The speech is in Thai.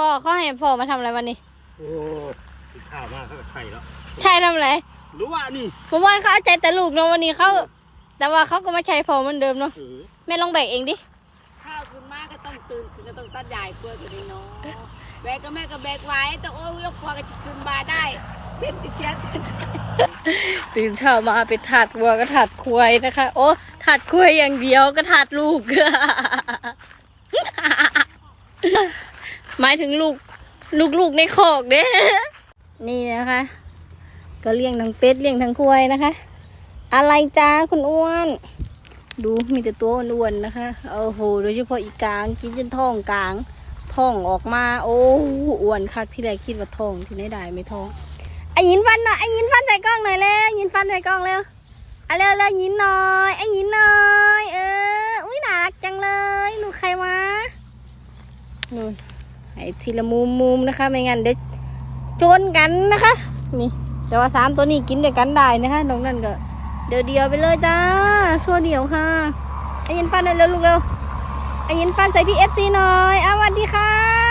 พ่อเขาให้พ่อมาทำอะไรวันนี้ โอ้ติดข้าวมากเขาก็ไข่แล้วใช่ทำอะไรรู้ว่านี่เมื่อวานเขาเอาใจแต่ลูกเนาะวันนี้เขา แต่ว่าเขาก็ไม่ใช่พ่อเหมือนเดิมเนาะ เออแม่ลองแบกเองดิ ข้าวคุณมาก็ต้องตื่นคือก็ต้องตัดใหญ่เพื่อกันเนาะแบกก็แม่ก็แบกไว้แต่โอ้ยยกคอก็จะขึ้นมาได้เส้นติดเสียเส้นตื่นเช้ามาไปถาดวัวก็ถาดควายนะคะ โอ้ถาดควายอย่างเดียวก็ถาดลูก หมายถึงลูกลูกๆในคอกเด้ นี่นะคะ ก็เลี้ยงทั้งเป็ดเลี้ยงทั้งควายนะคะ อะไรจ้าคุณอ้วน ดูมีแต่ตัวอ้วนๆนะคะโอ้โหโดยเฉพาะอีกลางกินจนท้องกลางท้องออกมา โอ้อ้วนคักที่แรกคิดว่าท้องที่ไหนได้ไม่ท้องไอ้ยินฟันหน่อยไอ้ยินฟันใส่กล้องหน่อยเร็วยินฟันใส่กล้องเร็วเอาเร็วเร็วยินหน่อยไอ้ยินหน่อยเอออุ้ยน่ารักจังเลยลูกใครวะนู่น ให้ทีละมุมมุมนะคะ ไม่งั้นเดี๋ยวชนกันนะคะ นี่ แต่ว่าสามตัวนี้กินเดียวกันได้นะคะตรงนั้นก็เดี๋ยวเดียวไปเลยจ้าชัวเดียวค่ะไอ้ยินฟันหน่อยเร็วลูกเร็วไอ้ยินฟันใส่พี่เอฟซีหน่อยอาสวัสดีค่ะ